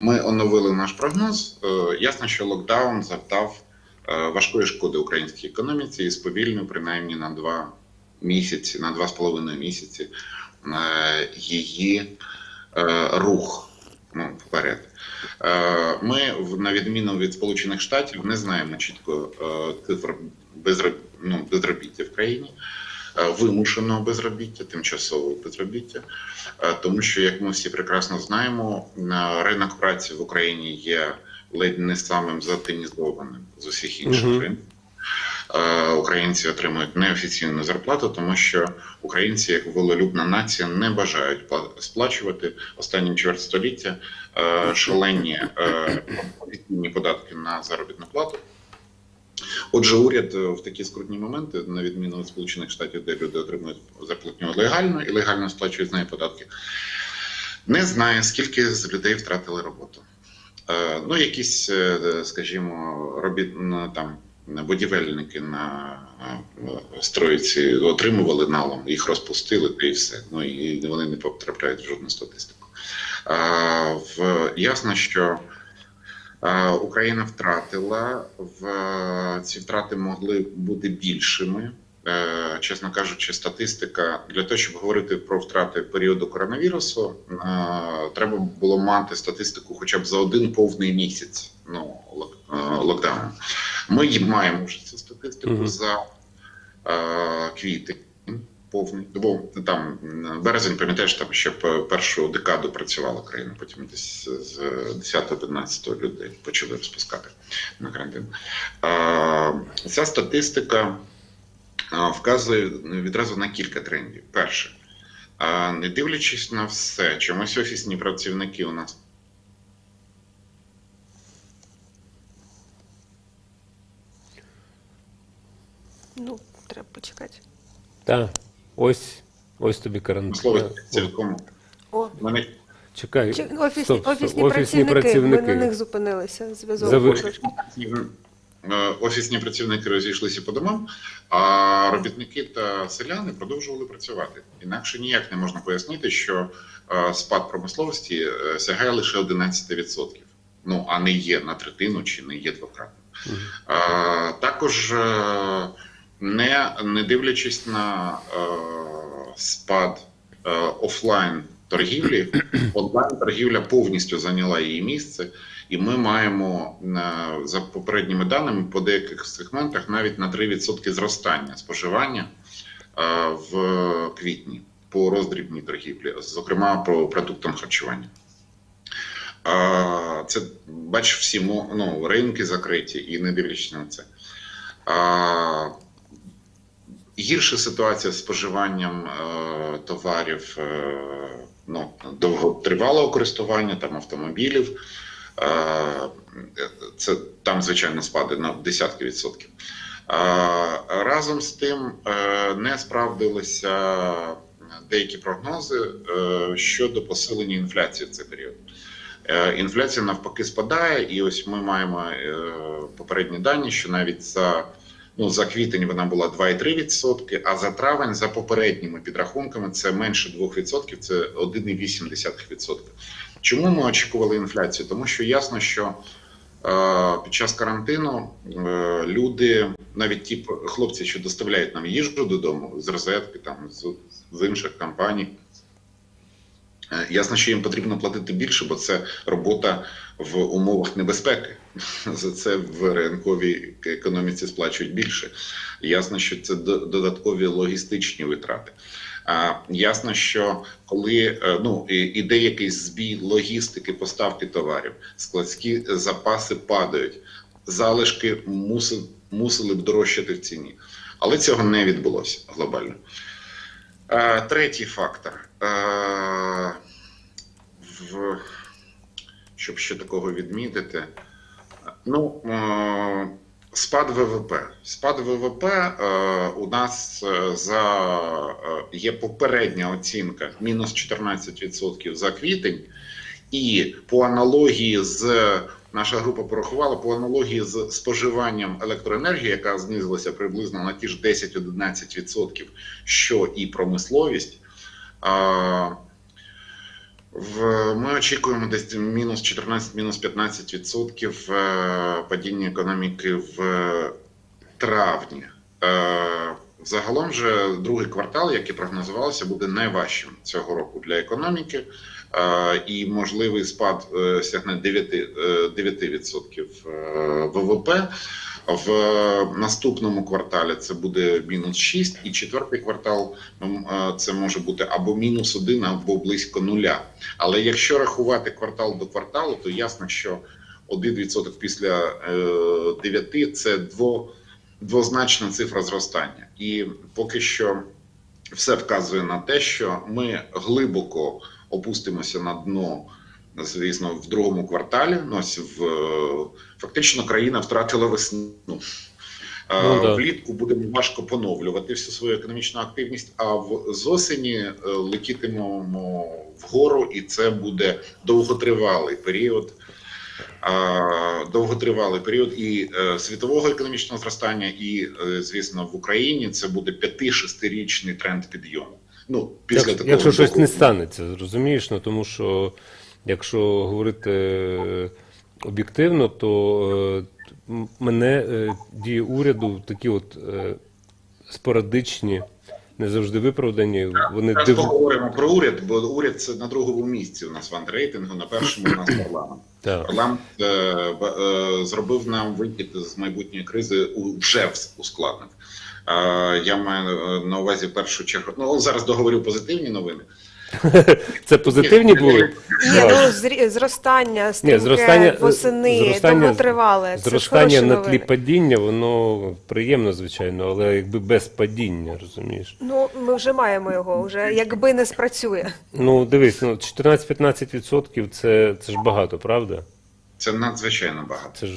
Ми оновили наш прогноз. Е, Ясно, що локдаун завдав е, важкої шкоди українській економіці і сповільнив принаймні на два місяці, на два з половиною місяці е, її рух ну, вперед. Ми, на відміну від Сполучених Штатів, не знаємо чітко цифр ну, безробіття в країні, вимушеного безробіття, тимчасового безробіття. Е, тому що, як ми всі прекрасно знаємо, на ринок праці в Україні є ледь не самим затинізованим з усіх інших Мгм. ринків. Е, Українці отримують неофіційну зарплату, тому що українці, як волелюбна нація, не бажають пла- сплачувати останнім чверть століття е, шалені е, офіційні податки на заробітну плату. Отже, уряд е, в такі скрутні моменти, на відміну від Сполучених Штатів, де люди отримують зарплатню легально і легально сплачують з неї податки, не знає, скільки з людей втратили роботу. Е, Ну, якісь, е, скажімо, робіт там будівельники на стройці отримували налом, їх розпустили, та і все. Ну і вони не потрапляють в жодну статистику. В ясно, що Україна втратила в ці втрати могли бути більшими. Е, Чесно кажучи, статистика для того, щоб говорити про втрати періоду коронавірусу, е, треба було мати статистику хоча б за один повний місяць ну, лок- е, локдауну. Ми маємо вже цю статистику Мгм. за е, квітень. Бо там березень, пам'ятаєш, там ще першу декаду працювала країна, потім десь з 10-11 людей почали розпускати на карантин. Ця статистика вказує відразу на кілька трендів. Перше, не дивлячись на все, чомусь офісні працівники у нас Ну, треба почекати. Так, ось, ось тобі карантин. слово цілком О, мене Чекай, чи, офісні, стоп, стоп, офісні, працівники, ми на них зупинилися. Зв'язок. Зави- трошки. Е, офісні працівники розійшлися по домам, а робітники та селяни продовжували працювати. Інакше ніяк не можна пояснити, що е, спад промисловості е, сягає лише 11%. Ну а не є на третину чи не є двократним. Мгм. Е, Також, е, не, не дивлячись на е, спад е, офлайн торгівлі, онлайн торгівля повністю зайняла її місце, і ми маємо е, за попередніми даними по деяких сегментах навіть на 3% зростання споживання е, в квітні по роздрібній торгівлі, зокрема по продуктам харчування. А, Це бач, всі ну, ринки закриті і не дивлячись на це. Гірша ситуація з споживанням е, товарів е, ну, довготривалого користування, там автомобілів. Е, це там, звичайно, спади на десятки відсотків. Е, разом з тим е, не справдилися деякі прогнози е, щодо посилення інфляції в цей період. Е, Інфляція навпаки спадає, і ось ми маємо е, попередні дані, що навіть за, ну, за квітень вона була 2,3%, а за травень, за попередніми підрахунками, це менше 2%, це 1,8%. Чому ми очікували інфляцію? Тому що ясно, що е, під час карантину е, люди, навіть ті хлопці, що доставляють нам їжу додому з розетки, там з, інших компаній. Е, Ясно, що їм потрібно платити більше, бо це робота в умовах небезпеки. За це в ринковій економіці сплачують більше. Ясно, що це додаткові логістичні витрати. А ясно, що коли е, ну іде якийсь збій логістики поставки товарів, складські запаси падають, залишки мусили, мусили б дорожчати в ціні, але цього не відбулося глобально. Е, Третій фактор. Е, В, щоб ще такого відмітити. Ну, е, спад ВВП. Спад ВВП е, у нас е, за є попередня оцінка мінус 14% за квітень, і по аналогії з наша група порахувала по аналогії з споживанням електроенергії, яка знизилася приблизно на ті ж 10-11%, що і промисловість. В, ми очікуємо десь мінус 14, мінус 15 відсотків е, падіння економіки в травні. Е, Загалом же другий квартал, який прогнозувався, буде найважчим цього року для економіки, е, і можливий спад сягне 9, е, 9% е, ВВП. В наступному кварталі це буде мінус 6, і четвертий квартал е, це може бути або мінус 1, або близько нуля. Але якщо рахувати квартал до кварталу, то ясно, що 1% після е, 9 це дво, двозначна цифра зростання. І поки що все вказує на те, що ми глибоко опустимося на дно. Звісно, в другому кварталі ну, ось в е, фактично країна втратила весну. Е, Ну, да. Влітку будемо важко поновлювати всю свою економічну активність, а в з осені е, летітимемо вгору, і це буде довготривалий період. е, Довготривалий період і е, світового економічного зростання, і, е, звісно, в Україні це буде 5-6-річний тренд підйому. Ну, після Як- такого якщо щось не станеться, розумієш? Ну тому що якщо говорити е, об'єктивно, то е, мене е, дії уряду такі от спорадичні, не завжди виправдані. Вони див... поговоримо про уряд, бо уряд це на другому місці у нас в антирейтингу, на першому у нас парламент. Так. Парламент е, е, зробив нам вихід з майбутньої кризи у вже ускладнив. Е, я маю на увазі в першу чергу. Ну зараз договорю позитивні новини. Це позитивні були? Ні, ну зрі- зростання, стрімке, зростання- восени, зростання- довготривале. Це ж Зростання хороші на новини. тлі падіння, воно приємно, звичайно, але якби без падіння, розумієш? Ну, ми вже маємо його, вже якби не спрацює. Ну, дивись, ну 14-15% це, це ж багато, правда? Це надзвичайно багато. Це ж